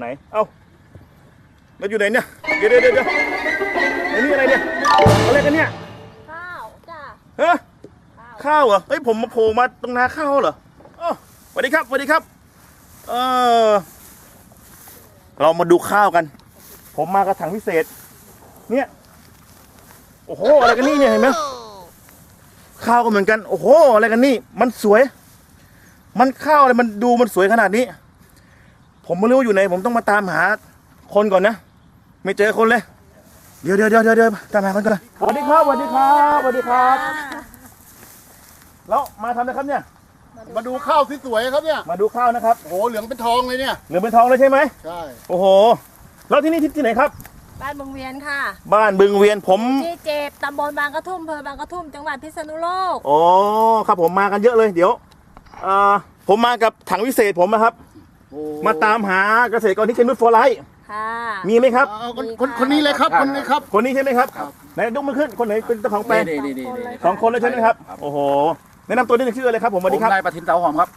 ไหน เอ้าแล้วอยู่ไหนเนี่ย เดี๋ยวเดี๋ยวเดี๋ยวเดี๋ยวไอ้นี่อะไรเนี่ย อะไรกันเนี่ย ข้าวจ้าฮะข้าวข้าวเหรอ เฮ้ยผมมาโผล่มาตรงนาข้าวเหรออ๋อสวัสดีครับสวัสดีครับ เออเรามาดูข้าวกัน ผมมากระถางพิเศษ เนี่ย โอ้โห อะไรกันนี่เนี่ยเห็นไหมข้าวก็เหมือนกัน โอ้โห อะไรกันนี่ มันสวย มันข้าวอะไร มันดูมันสวยขนาดนี้ ผมไม่รู้อยู่ไหน ผมต้องมาตามหาคนก่อนนะ ไม่เจอคนเลย เดี๋ยวเดี๋ยวเดี๋ยวเดี๋ยวตามหาคนก่อนนะสวัสดีครับสวัสดีครับสวัสดีครับ แล้วมาทำอะไรครับเนี่ย มาดูข้าวที่สวยครับเนี่ยมาดูข้าวนะครับ โอ้โหเหลืองเป็นทองเลยเนี่ย เหลืองเป็นทองเลยใช่ไหมใช่โอ้โห แล้วที่นี่ที่ที่ไหนครับ บ้านบงเวียนค่ะ บ้านบึงเวียนผม ที่เจ็บตำบลบางกระทุ่มอำเภอบางกระทุ่ม จังหวัดพิษณุโลกโอ้ครับผมมากันเยอะเลย เดี๋ยวเอ่อผมมากับถังวิเศษผมนะครับโอ้ มาตามหาเกษตรกรที่เชนุชฟอร์ไลท์ค่ะมีไหมครับ เอาคนคนคนนี้เลยครับคนนี้ครับ คนนี้ใช่ไหมครับไหนยกมือขึ้นคนไหนเป็นเจ้าของแปลงนี่นี่นี่นี่สองคนเลยใช่ไหมครับ โอ้โหแนะนำตัวนิดนึงชื่ออะไรครับผมสผวัสดีมครับ นายประทินเสาหอมครับ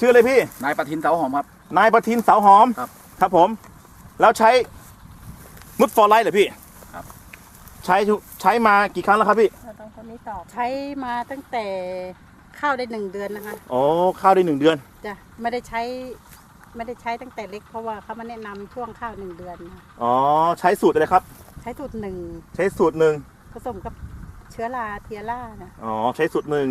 ชื่ออะไรพี่ นายประทินเสาหอมครับ นายประทินเสาหอมครับครับผม แล้วใช้นุชฟอร์ไลท์เหรอพี่ครับ ใช้ทุกใช้มากี่ครั้งแล้วครับพี่เราต้องคนนี้ตอบใช้มาตั้งแต่เข้าได้หนึ่งเดือนนะคะ อ๋อข้าวได้หนึ่งเดือน จ้ะ ไม่ได้ใช้ ไม่ได้ใช้ตั้งแต่เล็กเพราะว่าเขามาแนะนำช่วงข้าวหนึ่งเดือนนะอ๋อใช้สูตรอะไรครับ ใช้สูตรหนึ่งใช้สูตรหนึ่งผสมกับเชื้อราเทียร่านะอ๋อใช้สูตรหนึ่ง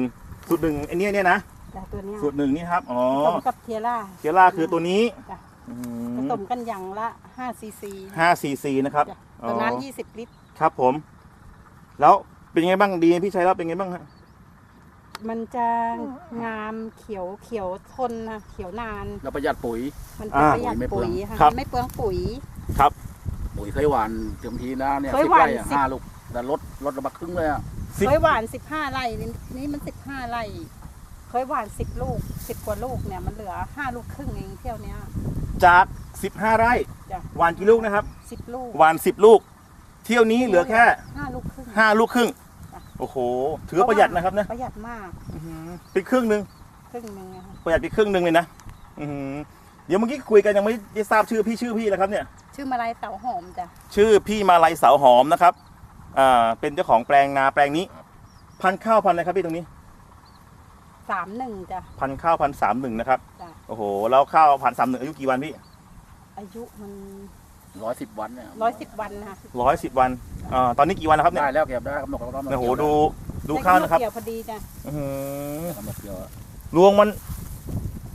สูตรหนึ่งไอ้เนี่ยเนี่ยนะจ้ะตัวเนี้ยสูตรหนึ่งนี่ครับอ๋อผสมกับเทียร่าเคียร่าคือตัวนี้จ้ะอืผมสมกันอย่างละ5ซีซีห้าซีซีนะครับจ้ะอ๋อตัวนั้น20 ลิตร ครับผม แล้วเป็นไงบ้างดีไหมพี่ใช้แล้วเป็นไงบ้างฮะ มันจะงามเขียวเขียวทนนะเขียวนานแล้วประหยัดปุ๋ย มันจะประหยัดไม่เปลืปุ๋องยค่ะครับไม่เปลืองปุ๋ย ครับ ปุ๋ยเคยหวานเต็มทีนะเนี่ยเคยสิบหวานไร่อะสิบ ห้าลูกแต่ลดลดลงมาครึ่งเลยอะสิบ เคยหวาน15ไร่นี่นี่มัน15ไร่เคยหวาน10ลูก10กว่าลูกเนี่ยมันเหลือ5ลูกครึ่งเองเที่ยวเนี้ยจากสิบห้าไร่จ้ะหวานกี่ลูกนะครับ10ลูกหวานสิบลูก เที่ยวนี้เหลือแค่5ลูกครึ่งห้าลูกครึ่งจ้ะ โอ้โห ถือว่าประหยัดนะครับนะประหยัดมากอื้อหือเป็นครึ่งหนึ่งครึ่งหนึงอะค่ะประหยัดไปครึ่งหนึ่งเลยนะอื้อหือเดี๋ยวเมื่อกี้คุยกันยังไม่ได้ทราบชื่อพี่ชื่อพี่แล้วครับเนี่ย ชื่อมาลายเสาหอมจ้ะชื่อพี่มาลัยเสาหอมนะครับอ่าเป็นเจ้าของแปลงนาแปลงนี้ พันธุ์ข้าวพันธุ์อะไรครับพี่ตรงนี้ สามหนึ่งจ้ะ พันธุ์ข้าวพันสามหนึ่งนะครับ จ้ะ โอ้โห แล้วข้าวพันสามหนึ่งอายุกี่วันพี่ อายุมัน ร้อยสิบวันเนี่ยร้อยสิบวันนะคะร้อยสิบวันอ่าตอนนี้กี่วันแล้วครับเนี่ยได้แล้วเก็บได้กำหนดกำหนดโอ้โหเกี่ยวดูดูข้าวนะครับได้เกี่ยวพอดีจ้ะอื้อหือกำหนดเกี่ยวอะรวงมัน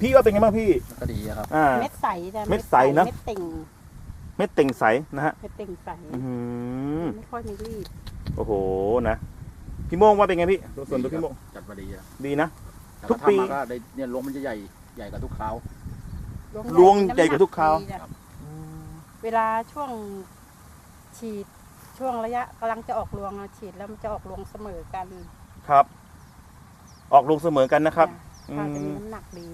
พี่ว่าเป็นไงบ้างพี่ก็ดีอะครับอ่า เม็ดใสจ้ะเม็ดใสนะ เม็ดติ่งเม็ดเต่งใสนะฮะเม็ดติ่งใสอื้อหือไม่ค่อยมีรีบโอ้โหนะพี่โมงว่าเป็นไงพี่ส่วนตัวพี่โมงจัดมาดีอะดีนะ แต่ทุกปี ถ้าทำมาก็ได้เนี่ยรวงมันจะใหญ่ใหญ่กว่าทุกคราว รวงใหญ่กว่าทุกคราว น้ำหนัดีจ้ะ เวลาช่วงฉีดช่วงระยะกำลังจะออกรวงอะฉีดแล้วมันจะออกรวงเสมอกันครับ ออกลงเสมอกันนะครับจ้ะข้าวจะอืมีมน้ำหนักดี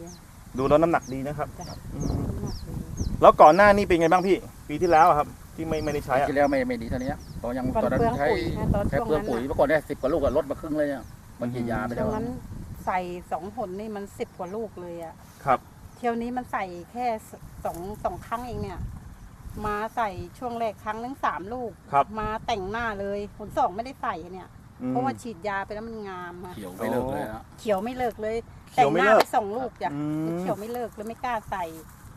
ดูแล้วน้ำหนักดีนะครับจ้ะอืมน้ำหนักดีแล้วก่อนหน้านี้เป็นไงบ้างพี่ ปีที่แล้วอะครับ ที่ไม่ไม่ได้ใช้อะที่แล้วไม่ไม่ดีเท่านี้ตอนยังก่อนตอนนั้นเปลืองใช้ปุ๋ยนะตอนใช้ช่วงเปลืองนั้นปุ๋ยน่ะเมื่อก่อนเนี่ยสิบกว่าลูกอะลดมาครึ่งเลยอะมันกินยาไปช่แล้ววงอะนั้นใส่สองผลนี่มันสิบกว่าลูกเลยอะครับ เที่ยวนี้มันใส่แค่สสองสองครั้งเองเนี่ย มาใส่ช่วงแรกครั้งนึงสามลูก ครับมาแต่งหน้าเลยผลสองไม่ได้ใส่เนี่ยอืมเพราะว่าฉีดยาไปแล้วมันงามอะเขียวไม่เลิกเลยนะเขียวไม่เลิกเลยเขีแต่ยวงไม่หน้าเลิกไปสองลูกจ้ะอืม เขียวไม่เลิกเลยไม่กล้าใส่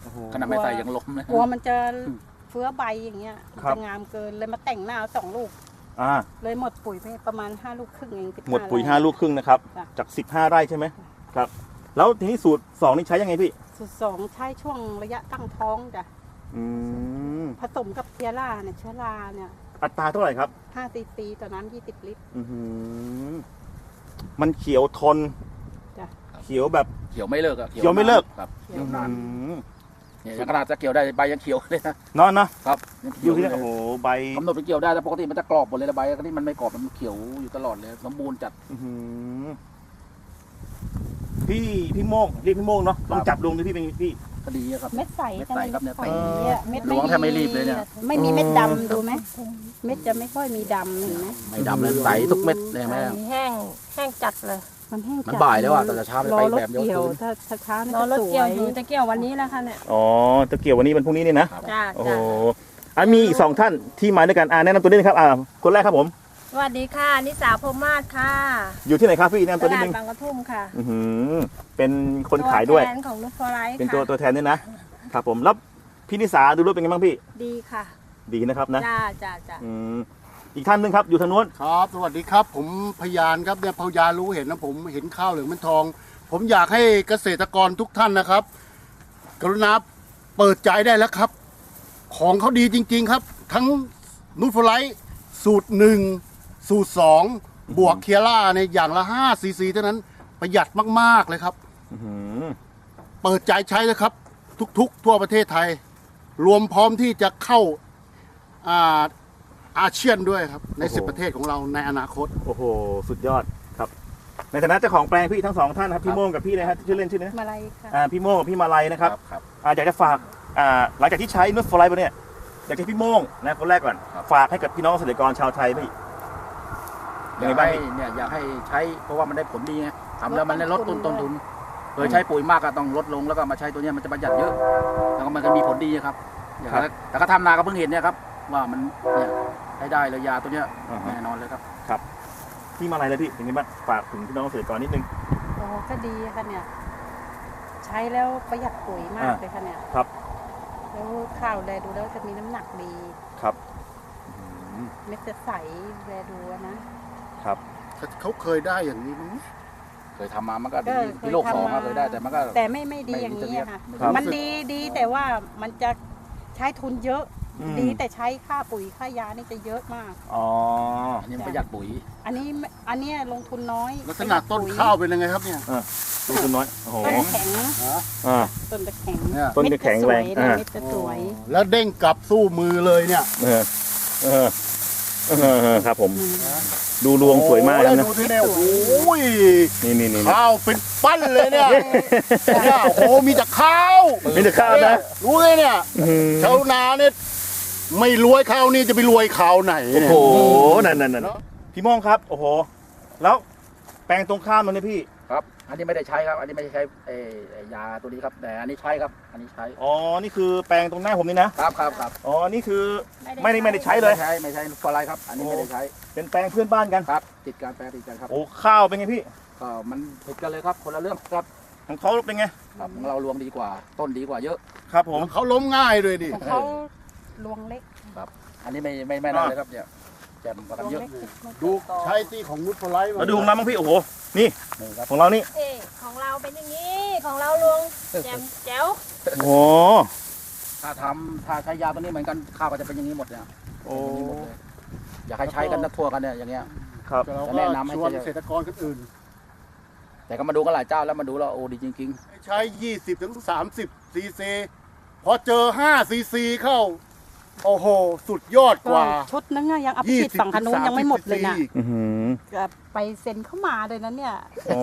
โอ้โห ขนาดไม่ใส่ยังล้มเลย กลัวมันจะเฟื้อใบอย่างเงี้ยมันครับ จะงามเกินเลยมาแต่งหน้าสองลูก อ่าเลยหมดปุ๋ยไปประมาณห้าลูกครึ่งเอง15หมดปุ๋ยไร่ห้าลูกครึ่งนะครับ จ้ะ จากสิบห้าไร่ใช่ไหมครับ แล้วทีนี้สูตรสองนี่ใช้ยังไงพี่สูตรสองใช้ช่วงระยะตั้งท้องจ้ะอืม ผสมกับเทียร่าเนี่ยเชื้อราเนี่ยอัตราเท่าไหร่ครับ 5ซีซีต่อน้ำ20 ลิตร อือหือมันเขียวทน จ้ะ เขียวแบบ เขียวไม่เลิกอะเขียวไม่เลิก ครับเขียวนานอืมเนี่ยยังขนาดจะเกี่ยวได้ใบยังเขียวเลยนะเนอนเนาะครับยังอเขียยู่วที่เลนี่ยโอ้โหใบกำหนดไปเกี่ยวได้แต่ปกติมันจะกรอบหมดเลยนะใบก็นี่มันไม่กรอบมันเขียวอยู่ตลอดเลยสมบูรณ์จัด อื้อหือพี่พี่โมงเรียกพี่โมงเนาะลองจับดวงดูพี่เป็นพี่ ก็ดีอะครับ เม็ดใสเม็ดใสครับเนี่ยใสเนี่ยเม็ดหลวงแทบไม่รีบเลยเนี่ย ไม่มีเม็ดดำดูไหมเม็ดจะไม่ค่อยมีดำเห็นไหมไม่ดำเลยใสทุกเม็ดเลยไหมแห้งแห้งจัดเลยมันแห้งมันจัดบ่ายแล้วอะแต่เช้าไปรอรถแบบยกเกี่ยวคืนถ้าถ้าเช้านี่รอรถจะสวเกี่ยวยอยู่จะเกี่ยววันนี้แล้วค่ะเนี่ยอ๋อจะเกี่ยววันนี้เป็นพรุ่งนี้นี่นะ จ้าโอ้โหจ้าอะมีอีกสองท่านที่มาด้วยกันอ่าแนะนำตัวนิดนึงครับอ่าคนแรกครับผม สวัสดีค่ะ นิสาพรหมมาศค่ะอยู่ที่ไหนครับพี่แนะนำตตัวนิดลาดนึงบางกระทุ่มค่ะอื้อหือเป็นคนขายด้วยแทนของนุชฟอร์ไลท์เป็นตัวค่ะตัวแทนด้วยนะครับผมแล้วพี่นิสาดูรูปเป็นไงบ้างพี่ ดีค่ะดีนะครับนะจ้าจ้าจ้าอืมอีกท่านหนึงครับอยู่ทางโน้น ครับ สวัสดีครับ ผมพยานครับเนี่ยพยานรู้เห็นนะผมเห็นข้าวเหลืองมันทอง ผมอยากให้เกษตรกรทุกท่านนะครับ กรุณาเปิดใจได้แล้วครับ ของเขาดีจริง ๆครับ ทั้งนูตฟลายสูตรหนึ่ง สูตรสองบวกเคียร่าในยอย่างละ5ซีซีเท่านั้นประหยัดมาก ๆ เลยครับ อื้อหือเปิดใจใช้เลยครับ ทุก ๆ ทั่วประเทศไทย รวมพร้อมที่จะเข้าอ่าอาเซียนด้วยครับ ในสิบประเทศของเราในอนาคต โอ้โห สุดยอดครับ ในฐานะเจ้าของแปลงพี่ทั้งสองท่านนะครับ พี่โม่งกับพี่นะฮะชื่อเล่นชื่อนะมาลัยค่ะ อ่าพี่โม่งกับพี่มาลัยนะครับครับ อ่าอยากจะฝากอ่าหลังจากที่ใช้นุชฟลายไปเนี่ยอยากให้พี่โม่งนะคนแรกก่อน ครับ ฝากให้กับพี่น้องเกษตรกรชาวไทยพี่ อยังยาไงกบ้างให้พี่เนี่ยอยากให้ใช้เพราะว่ามันได้ผลดีไงทำแล้วมันได้ลดต้นต้นทุนเคยใช้ปุ๋ยมากก็ต้องลดลงแล้วก็มาใช้ตัวเนี้ยมันจะประหยัดเยอะ แล้วก็มันก็มีผลดีครับอย่างนั้นแต่ก็ทำนาก็เพิ่งเห็นเนี่ยครับว่ามันเนี่ยใช้ได้เลยยาตัวเนี้ยอ่าฮะแน่นอนเลยครับ พี่มาลัยเลยพี่เป็นไงบ้างฝากถึงพี่น้องเกษตรกรนิดนึง โอ้ก็ดีค่ะเนี่ย ใช้แล้วประหยัดปุ๋ยมากอ่าเลยค่ะเนี่ยครับ แล้วข้าวแลดูแล้วจะมีน้ำหนักดี ครับ เม็ดจะใสแลดูอะนะ เขาเคยได้อย่างนี้มั้ยเคยทำมามันก็ก็ดีเคยที่โลกสองทำมาอะเคยได้แต่มันก็ แต่ไม่ไม่ดีไม่อย่างนี้อะค่ะ ไม่ครับมันดีดีแต่ว่ามันจะใช้ทุนเยอะ อืมดีแต่ใช้ค่าปุ๋ยค่ายานี่จะเยอะมาก อ๋อ อันนี้มันประหยัดปุ๋ย อันนี้ไม่อันเนี้ยลงทุนน้อยลักษณะต้นข้าวเป็นยังไงครับเนี่ยลงทุนน้อย โอ้โหต้นแข็งอ่า ต้นจะแข็งเนี่ยต้นจะแข็งแรงเม็ดจะสวยนะอ่า เม็ดจะสวย แล้วเด้งกลับสู้มือเลยเนี่ย เออ เออ เออเออครับผม ดูรวงสวยมากโอ้นะดูที่เนี่ยโอ้ยนี่นี่นี่ข้าวเป็นปั้นเลยเนี่ยเนี่ยโอ้โหมีแต่ข้าวนี่จะข้าวนะรู้เลยเนี่ยอื้อหือชาวนาเนี่ยไม่รวยข้าวนี่จะไปรวยข้าวไหนโอ้เนี่ยโหนั่นนั่นนั่นพี่โม่งครับ โอ้โห แล้วแปลงตรงข้ามมันเนี่ยพี่ ครับ อันนี้ไม่ได้ใช้ครับ อันนี้ไม่ได้ใช้เอ่อเอ่อยาตัวนี้ครับ แต่อันนี้ใช้ครับ อันนี้ใช้ อ๋อ นี่คือแปลงตรงหน้าผมนี่นะ ครับครับครับอ๋อ นี่คือไม่ได้ไม่ได้ใช้เลย ไม่ใช้ไม่ใช้ฟอร์ไลท์ครับ อันนี้ไม่ได้ใช้ เป็นแปลงเพื่อนบ้านกัน ครับ ติดการแปรติดกันครับ โอ้ข้าวเป็นไงพี่ก็มันติดกันเลยครับ คนละเรื่องครับ ของเขาเป็นไง ครับของเรารวงดีกว่า ต้นดีกว่าเยอะ ครับผมเขาล้มง่ายเลยดิของเขาลวงเล็กอันนี้ไม่ไม่ไม่น่าเลยครับเนี่ยแจ่มกว่ากันลวงเยอะเล็กติดไม่ดูต่อใช้ที่ของนุชฟลายมาแล้วดูของเราบ้างพี่ โอ้โห นี่นี่ครับของเรานี่เอ๊ะของเราเป็นอย่างนี้ ของเราลวงแจมแจ๋วโอ้โหถ้าทำถ้าใช้ยาตัวนี้เหมือนกันข้าวก็จะเป็นอย่างนี้หมดเนี่ยโอ้ เป็นอย่างนี้หมดเลยอยากให้ใช้กันทั่วกันเนี่ยอย่างเงี้ย ครับเราจะก็แนะนำให้ชวนใช้ เกษตรกรคนอื่น แต่ก็มาดูกันหลายเจ้าแล้วมาดูแล้วโอ้ดีจริง ใช้ 20 ถึง 30 ซีซี พอเจอ 5 ซีซีเข้า โอ้โห สุดยอดกว่า ชุดนึงอะยังเอาไป20ฉีดฝั่งขนุนยังไม่หมดเลยนะอีกอื้อหือก็ไปเซ็นเข้ามาเลยนะเนี่ยโอ้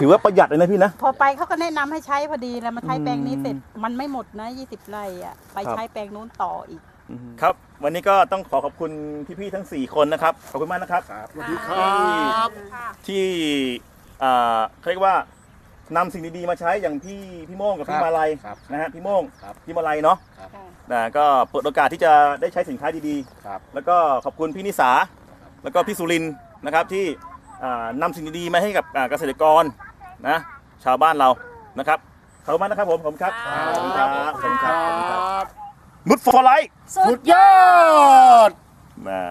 ถือว่าประหยัดเลยนะพี่นะ พอไปเขาก็แนะนำให้ใช้พอดีแล้วมาใช้แปลงนี้เสร็จอืมมันไม่หมดนะ 20 ไร่อะไปครับใช้แปลงนู้นต่ออีก ครับ วันนี้ก็ต้องขอขอบคุณพี่ๆทั้ง 4 คนนะครับ ขอบคุณมากนะครับๆครับสวัสดีครับค่ะที่อ่าเขาเรียกว่า นำสิ่งดีๆมาใช้อย่างพี่พี่โม่งกับพี่ครับมาลัยครับนะฮะพี่โม่งครับ พี่มาลัยเนาะครับนะก็เปิดโอกาสที่จะได้ใช้สินค้าดีครับ ๆ แล้วก็ขอบคุณพี่นิสาแล้วก็พี่สุรินทร์นะครับที่อ่านำสิ่งดีๆมาให้กับอ่าเกษตรกรนะชาวบ้านเรานะครับขอบคุณมากนะครับผมขอบคุณครับครับขอบคุณครับขอบคุณครับขอบคุณครับครับนุชฟอร์ไลท์สุสุดดยอด มา